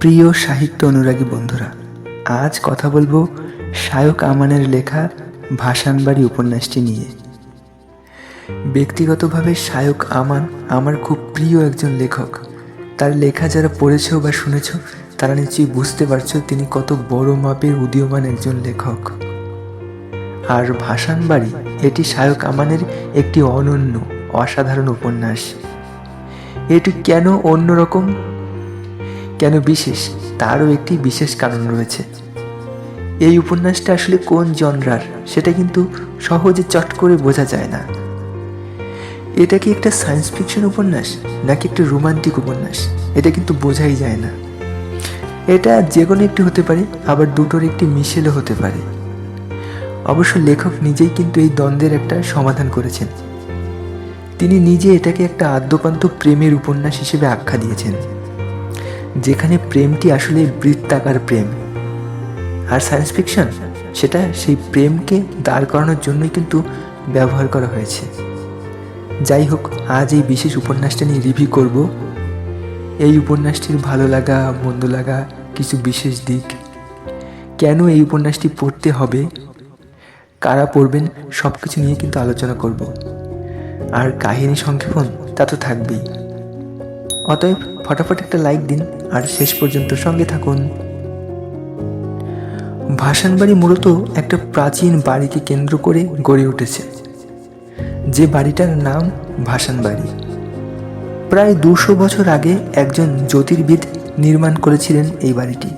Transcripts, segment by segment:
প্রিয় সাহিত্য অনুরাগী বন্ধুরা, আজ কথা বলব শায়ক আমানের লেখা ভাসানবাড়ি উপন্যাসটি নিয়ে। ব্যক্তিগতভাবে শায়ক আমান আমার খুব প্রিয় একজন লেখক। তার লেখা যারা পড়েছ বা শুনেছ, তারা নিশ্চয়ই বুঝতে পারছ তিনি কত বড় মাপের উদীয়মান একজন লেখক। আর ভাসানবাড়ি, এটি শায়ক আমানের একটি অনন্য, অসাধারণ উপন্যাস। এটি কেন অন্যরকম? কেন বিশেষ? তারও একটি বিশেষ কারণ রয়েছে। এই উপন্যাসটা আসলে কোন জনরার? সেটা কিন্তু সহজে চট করে বোঝা যায় না। এটা কি একটা সায়েন্স ফিকশন উপন্যাস, নাকি একটা রোমান্টিক উপন্যাস? এটা কিন্তু বোঝাই যায় না। এটা যে কোনো একটি হতে পারে, আবার দুটোর একটি মিশেলও হতে পারে। অবশ্য লেখক নিজেই কিন্তু এই দ্বন্দ্বের একটা সমাধান করেছেন। তিনি নিজে এটাকে একটা আদ্যপান্ত প্রেমের উপন্যাস হিসেবে আখ্যা দিয়েছেন। যেখানে প্রেমটি আসলে বৃত্তাকার প্রেম। আর সায়েন্স ফিকশন সেটা সেই প্রেমকে দাঁড় করানোর জন্যই কিন্তু ব্যবহার করা হয়েছে। যাই হোক, আজ এই বিশেষ উপন্যাসটা নিয়ে রিভিউ করব। এই উপন্যাসটির ভালো লাগা, মন্দ লাগা, কিছু বিশেষ দিক। কেন এই উপন্যাসটি পড়তে হবে? কারা পড়বেন? সব কিছু নিয়ে কিন্তু আলোচনা করব। আর কাহিনী সংক্ষেপণ তা তো থাকবেই। অতএব ফটাফট একটা লাইক দিন আর শেষ পর্যন্ত সঙ্গে থাকুন। ভাসানবাড়ি মূলত একটা প্রাচীন বাড়িকে কেন্দ্র করে গড়ে উঠেছে, যে বাড়িটার নাম ভাসানবাড়ি। প্রায় দুশো বছর আগে একজন জ্যোতির্বিদ নির্মাণ করেছিলেন এই বাড়িটি।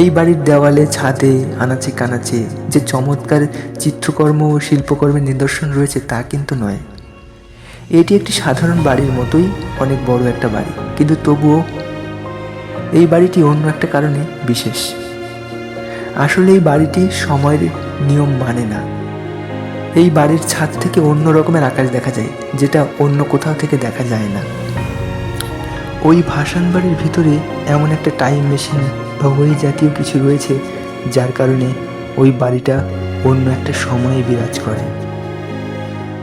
এই বাড়ির দেওয়ালে, ছাদে, আনাচে কানাচে যে চমৎকার চিত্রকর্ম ও শিল্পকর্মের নিদর্শন রয়েছে তা কিন্তু নয়। এটি একটি সাধারণ বাড়ির মতোই অনেক বড় একটা বাড়ি। কিন্তু তবুও এই বাড়িটি অন্য একটা কারণে বিশেষ। আসলে এই বাড়িটি সময়ের নিয়ম মানে না। এই বাড়ির ছাদ থেকে অন্য রকমের আকাশ দেখা যায়, যেটা অন্য কোথাও থেকে দেখা যায় না। ওই ভাসান বাড়ির ভিতরে এমন একটা টাইম মেশিন বা ওই জাতীয় কিছু রয়েছে, যার কারণে ওই বাড়িটা অন্য একটা সময়ে বিরাজ করে।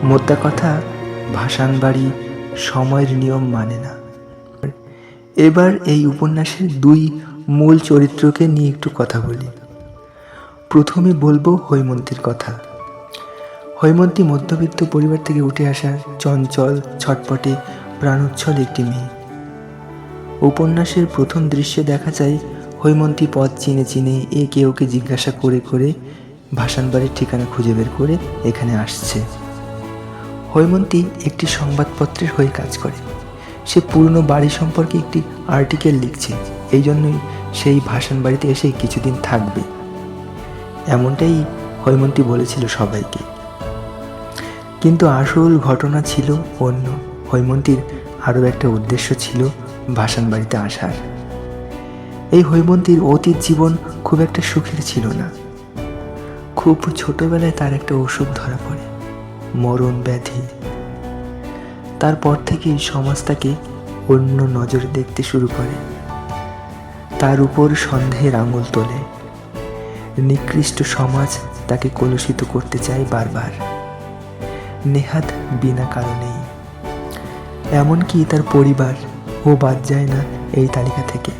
মোদ্দা কথা ভাসান বাড়ি সময়ের নিয়ম মানে না। এবার এই উপন্যাসের দুই মূল চরিত্রকে নিয়ে একটু কথা বলি। প্রথমে বলব হৈমন্তীর কথা। হৈমন্তী মধ্যবিত্ত পরিবার থেকে উঠে আসা চঞ্চল, ছটপটে প্রাণোচ্ছল একটি মেয়ে। উপন্যাসের প্রথম দৃশ্যে দেখা যায়, হৈমন্তী পথ চিনে চিনে একে ওকে জিজ্ঞাসা করে করে ভাসানবাড়ির ঠিকানা খুঁজে বের করে এখানে আসছে। হৈমন্তী একটি সংবাদপত্রের হয়ে কাজ করে। সে পুরনো বাড়ি সম্পর্কে একটি আর্টিকেল লিখছে। এই জন্যই সেই ভাসান বাড়িতে এসে কিছুদিন থাকবে। এমনটাই হৈমন্তী বলেছিল সবাইকে। কিন্তু আসল ঘটনা ছিল অন্য। হৈমন্তীর আরও একটা উদ্দেশ্য ছিল ভাসান বাড়িতে আসার। এই হৈমন্তীর অতীত জীবন খুব একটা সুখের ছিল না। খুব ছোটবেলায় তার একটা অসুখ ধরা মরণ ব্যাধি। তারপর থেকেই সমাজ তাকে অন্য নজরে দেখতে শুরু করে। তার উপর সন্দেহের আঙুল তোলে। নিকৃষ্ট সমাজ তাকে কলুষিত করতে চায় বারবার। নেহাত বিনা কারণেই। এমনকি তার পরিবার ও বাদ যায় না এই তালিকা থেকে।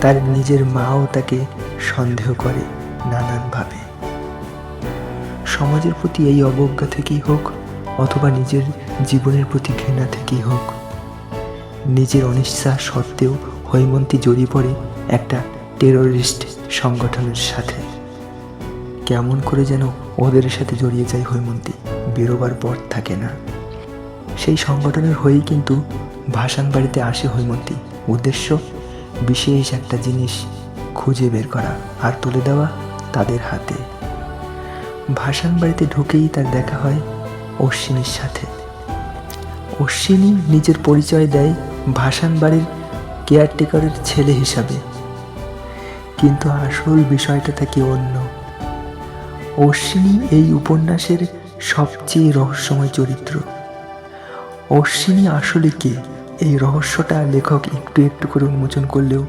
তার নিজের মাও তাকে সন্দেহ করে নানানভাবে। সমাজের প্রতি এই অবজ্ঞা থেকেই হোক, অথবা নিজের জীবনের প্রতি ঘৃণা থেকেই হোক। নিজের অনিচ্ছা সত্ত্বেও হৈমন্তী জড়িয়ে পড়ে একটা টেররিস্ট সংগঠনের সাথে। কেমন করে যেন ওদের সাথে জড়িয়ে যায় হৈমন্তী, বেরোবার পর থাকে না। সেই সংগঠনের হয়েই কিন্তু ভাসান বাড়িতে আসে হৈমন্তী। উদ্দেশ্য, বিশেষ একটা জিনিস খুঁজে বের করা আর তুলে দেওয়া তাদের হাতে। ভাসান বাড়িতে ঢুকেই তার দেখা হয় অশ্বিনীর সাথে। অশ্বিনী নিজের পরিচয় দেয় ভাসান বাড়ির কেয়ারটেকারের ছেলে হিসাবে। কিন্তু আসল বিষয়টা থাকে অন্য। অশ্বিনী এই উপন্যাসের সবচেয়ে রহস্যময় চরিত্র। অশ্বিনী আসলে কে? এই রহস্যটা লেখক একটু একটু করে উন্মোচন করলেও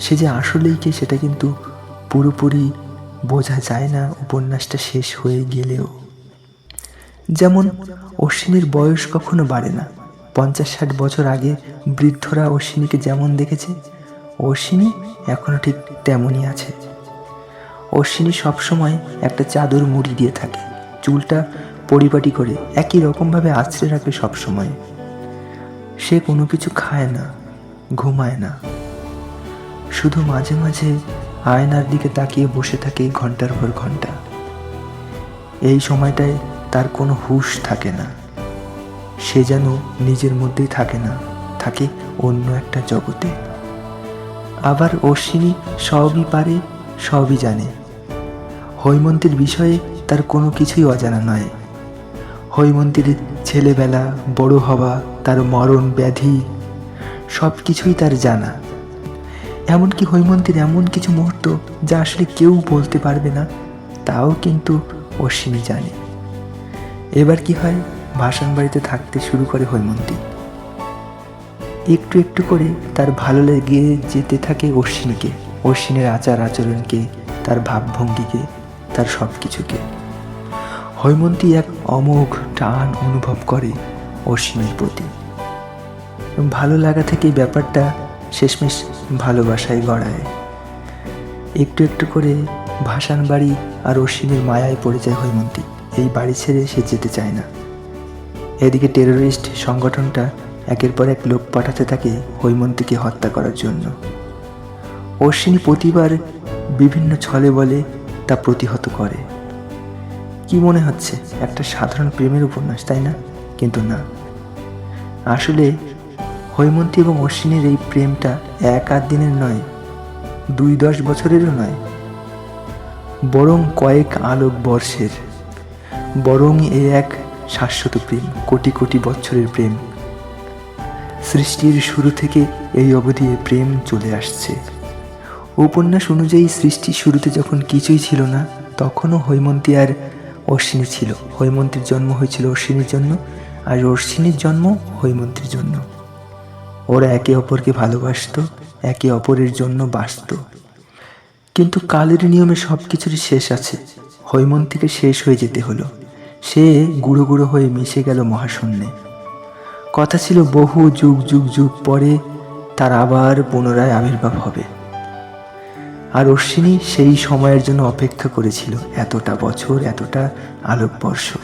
সে যে আসলেই কে সেটা কিন্তু পুরোপুরি বোঝা যায় না উপন্যাসটা শেষ হয়ে গেলেও। যেমন অশ্বিনীর বয়স কখনো বাড়ে না। পঞ্চাশ ষাট বছর আগে বৃদ্ধরা অশ্বিনীকে যেমন দেখেছে, অশ্বিনী এখনও ঠিক তেমনই আছে। অশ্বিনী সবসময় একটা চাদর মুড়ি দিয়ে থাকে। চুলটা পরিপাটি করে একই রকমভাবে আছড়ে রাখে সবসময়। সে কোনো কিছু খায় না, ঘুমায় না। শুধু মাঝে মাঝে আয়নার দিকে তাকিয়ে বসে থাকে ঘণ্টার পর ঘণ্টা। এই সময়টায় তার কোনো হুঁশ থাকে না। সে যেন নিজের মধ্যেই থাকে না, থাকে অন্য একটা জগতে। আবার অশ্বিনী সবই পারে, সবই জানে। হৈমন্তীর বিষয়ে তার কোনো কিছুই অজানা নয়। হৈমন্তীর ছেলেবেলা, বড় হওয়া, তার মরণ, ব্যাধি সব কিছুই তার জানা। এমনকি হৈমন্তীর এমন কিছু মুহূর্ত যা আসলে কেউ বলতে পারবে না, তাও কিন্তু অশ্বিনী জানে। এবার কি হয়? ভাসান বাড়িতে থাকতে শুরু করে হৈমন্তী। একটু একটু করে তার ভালো লেগে যেতে থাকে অশ্বিনীকে, অশ্বিনের আচার আচরণকে, তার ভাবভঙ্গিকে, তার সব কিছুকে হৈমন্তী এক অমোঘ টান অনুভব করে অশ্বিনীর প্রতি। ভালো লাগা থেকে ব্যাপারটা শেষমেশ ভালোবাসায় গড়ায়। একটু একটু করে ভাসান বাড়ি আর অশ্বিনীর মায়ায় পড়ে যায় হৈমন্তী। এই বাড়ি ছেড়ে সে যেতে চায় না। এদিকে টেরোরিস্ট সংগঠনটা একের পর এক লোক পাঠাতে থাকে হৈমন্তীকে হত্যা করার জন্য। অশ্বিনী প্রতিবার বিভিন্ন ছলে বলে তা প্রতিহত করে। কি মনে হচ্ছে, একটা সাধারণ প্রেমের উপন্যাস, তাই না? কিন্তু না। আসলে হৈমন্তী এবং অশ্বিনীর এই প্রেমটা এক আধ দিনের নয়, দুই দশ বছরেরও নয়। বরং কয়েক আলোক বর্ষের বরং এ এক শাশ্বত প্রেম, কোটি কোটি বছরের প্রেম। সৃষ্টির শুরু থেকে এই অবধি প্রেম চলে আসছে। উপন্যাস অনুযায়ী সৃষ্টির শুরুতে যখন কিছুই ছিল না, তখনও হৈমন্তী আর অশ্বিনী ছিল। হৈমন্তীর জন্ম হয়েছিল অশ্বিনীর জন্য, আর অশ্বিনীর জন্ম হৈমন্তীর জন্য। ওরা একে অপরকে ভালোবাসতো, একে অপরের জন্য বাঁচত। কিন্তু কালের নিয়মে সব কিছুরই শেষ আছে। হৈমন্তীকে শেষ হয়ে যেতে হলো। সে গুঁড়ো গুঁড়ো হয়ে মিশে গেল মহাশূন্যে। কথা ছিল বহু যুগ যুগ যুগ পরে তার আবার পুনরায় আবির্ভাব হবে। আর অশ্বিনী সেই সময়ের জন্য অপেক্ষা করেছিল, এতটা বছর, এতটা আলোকবর্ষ।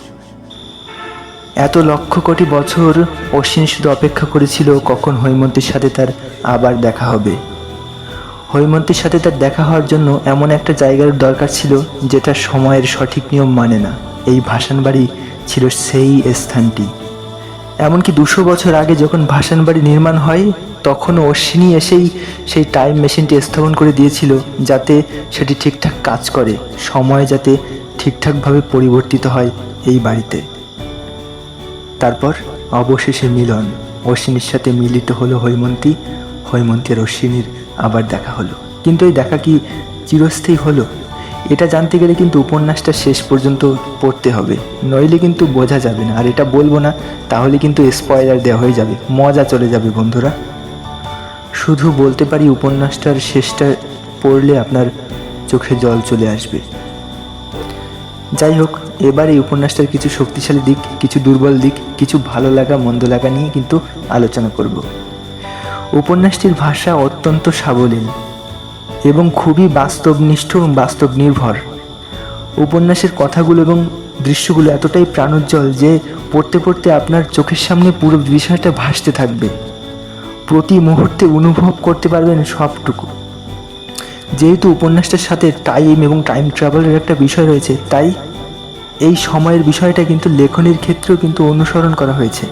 এত লক্ষ কোটি বছর অশ্বিনী শুধু অপেক্ষা করেছিল কখন হৈমন্তীর সাথে তার আবার দেখা হবে। হৈমন্তীর সাথে তার দেখা হওয়ার জন্য এমন একটা জায়গার দরকার ছিল যেটা সময়ের সঠিক নিয়ম মানে না। এই ভাসান বাড়ি ছিল সেই স্থানটি। এমনকি দুশো বছর আগে যখন ভাসান বাড়ি নির্মাণ হয়, তখনও অশ্বিনী এসেই সেই টাইম মেশিনটি স্থাপন করে দিয়েছিল যাতে সেটি ঠিকঠাক কাজ করে, সময় যাতে ঠিকঠাকভাবে পরিবর্তিত হয় এই বাড়িতে। তারপর অবশেষে মিলন অশ্বিনীর সাথে মিলিত হলো হৈমন্তী। হৈমন্তী আর অশ্বিনীর আবার দেখা হলো। কিন্তু এই দেখা কি চিরস্থায়ী হলো? এটা জানতে গেলে কিন্তু উপন্যাসটা শেষ পর্যন্ত পড়তে হবে। নইলে কিন্তু বোঝা যাবে না। আর এটা বলব না, তাহলে কিন্তু স্পয়লার দেওয়া হয়ে যাবে। মজা চলে যাবে বন্ধুরা। শুধু বলতে পারি উপন্যাসটার শেষটা পড়লে আপনার চোখে জল চলে আসবে। যাই হোক এবার এই উপন্যাসটার কিছু শক্তিশালী দিক, কিছু দুর্বল দিক, কিছু ভালো লাগা, মন্দ লাগা নিয়ে কিন্তু আলোচনা করব। উপন্যাসটির ভাষা অত্যন্ত সাবলীল এবং খুবই বাস্তবনিষ্ঠ এবং বাস্তব নির্ভর উপন্যাসের কথাগুলো এবং দৃশ্যগুলো এতটাই প্রাণোজ্জ্বল যে পড়তে পড়তে আপনার চোখের সামনে পুরো বিষয়টা ভাসতে থাকবে। প্রতি মুহূর্তে অনুভব করতে পারবেন সবটুকু। যেহেতু উপন্যাসটার সাথে টাইম এবং টাইম ট্রাভেলের একটা বিষয় রয়েছে, তাই এই সময়ের বিষয়টা কিন্তু লেখনের ক্ষেত্রেও কিন্তু অনুসরণ করা হয়েছে।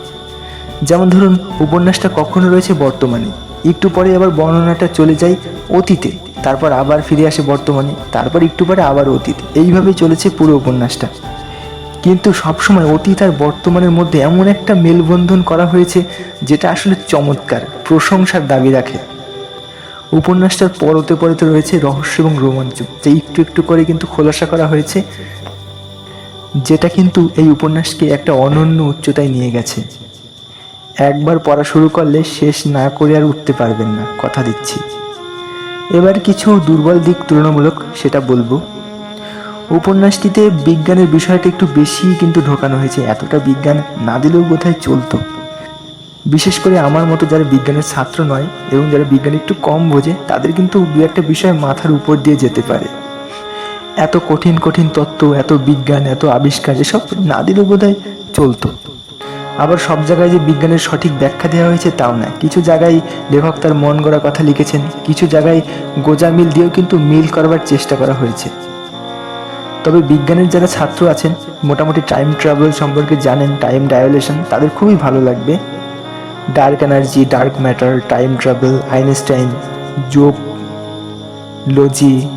যেমন ধরুন, উপন্যাসটা কখনো রয়েছে বর্তমানে। একটু পরে আবার বর্ণনাটা চলে যায় অতীতে। তারপর আবার ফিরে আসে বর্তমানে। তারপর একটু পরে আবার অতীত। এইভাবেই চলেছে পুরো উপন্যাসটা। কিন্তু সবসময় অতীত আর বর্তমানের মধ্যে এমন একটা মেলবন্ধন করা হয়েছে, যেটা আসলে চমৎকার, প্রশংসার দাবি রাখে। উপন্যাসটার পরতে পরতে রয়েছে রহস্য এবং রোমাঞ্চ, যা একটু একটু করে কিন্তু খোলাসা করা হয়েছে। যেটা কিন্তু এই উপন্যাসকে একটা অনন্য উচ্চতায় নিয়ে গেছে। একবার পড়া শুরু করলে শেষ না করে আর উঠতে পারবেন না, কথা দিচ্ছি। এবার কিছু দুর্বল দিক তুলনামূলক সেটা বলব। উপন্যাসটিতে বিজ্ঞানের বিষয়টা একটু বেশি কিন্তু ঢোকানো হয়েছে, এতটা বিজ্ঞান না দিলেও কোথায় চলতো। বিশেষ করে আমার মতো যারা বিজ্ঞানের ছাত্র নয় এবং যারা বিজ্ঞান একটু কম বোঝে, তাদের কিন্তু দু একটা বিষয় মাথার উপর দিয়ে যেতে পারে। এত কঠিন কঠিন তত্ত্ব, এত বিজ্ঞান, এত আবিষ্কার, এসব না দিলেও বোধহয় চলতো। আবার সব জায়গায় যে বিজ্ঞানের সঠিক ব্যাখ্যা দেওয়া হয়েছে তাও না। কিছু জায়গায় লেখক তার মন গড়া কথা লিখেছেন, কিছু জায়গায় গোজা মিল দিয়েও কিন্তু মিল করবার চেষ্টা করা হয়েছে। তবে বিজ্ঞানের যারা ছাত্র আছেন, মোটামুটি টাইম ট্রাভেল সম্পর্কে জানেন টাইম ডায়োলেশন তাদের খুবই ভালো লাগবে। Dark energy dark matter time travel Einstein যোগ লজি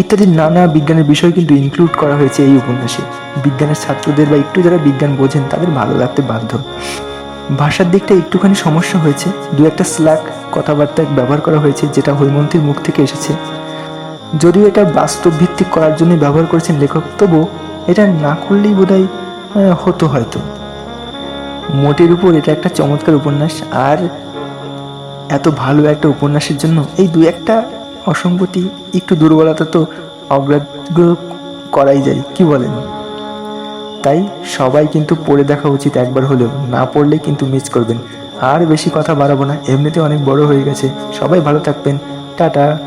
ইত্যাদি নানা বিজ্ঞানের বিষয় কিন্তু ইনক্লুড করা হয়েছে এই উপন্যাসে। বিজ্ঞানের ছাত্রদের বা একটু যারা বিজ্ঞান বোঝেন, তাদের ভালো লাগতে বাধ্য। ভাষার দিকটা একটুখানি সমস্যা হয়েছে। দু একটা স্ল্যাক কথাবার্তা ব্যবহার করা হয়েছে, যেটা হৈমন্তীর মুখ থেকে এসেছে। যদিও এটা বাস্তব ভিত্তিক করার জন্য ব্যবহার করেছেন লেখক তবু এটা না করলেই বোধহয় হতো হয়তো। মোটের উপর এটা একটা চমৎকার উপন্যাস, আর এত ভালো একটা উপন্যাসের জন্য এই দু একটা অসঙ্গতি, একটু দুর্বলতা তো অগ্রাহ্য করাই যায়, কি বলেন? তাই সবাই কিন্তু পড়ে দেখা উচিত একবার হলেও, না পড়লে কিন্তু মিস করবেন। আর বেশি কথা বাড়াবো না, এমনিতে অনেক বড় হয়ে গেছে, সবাই ভালো থাকবেন, টাটা।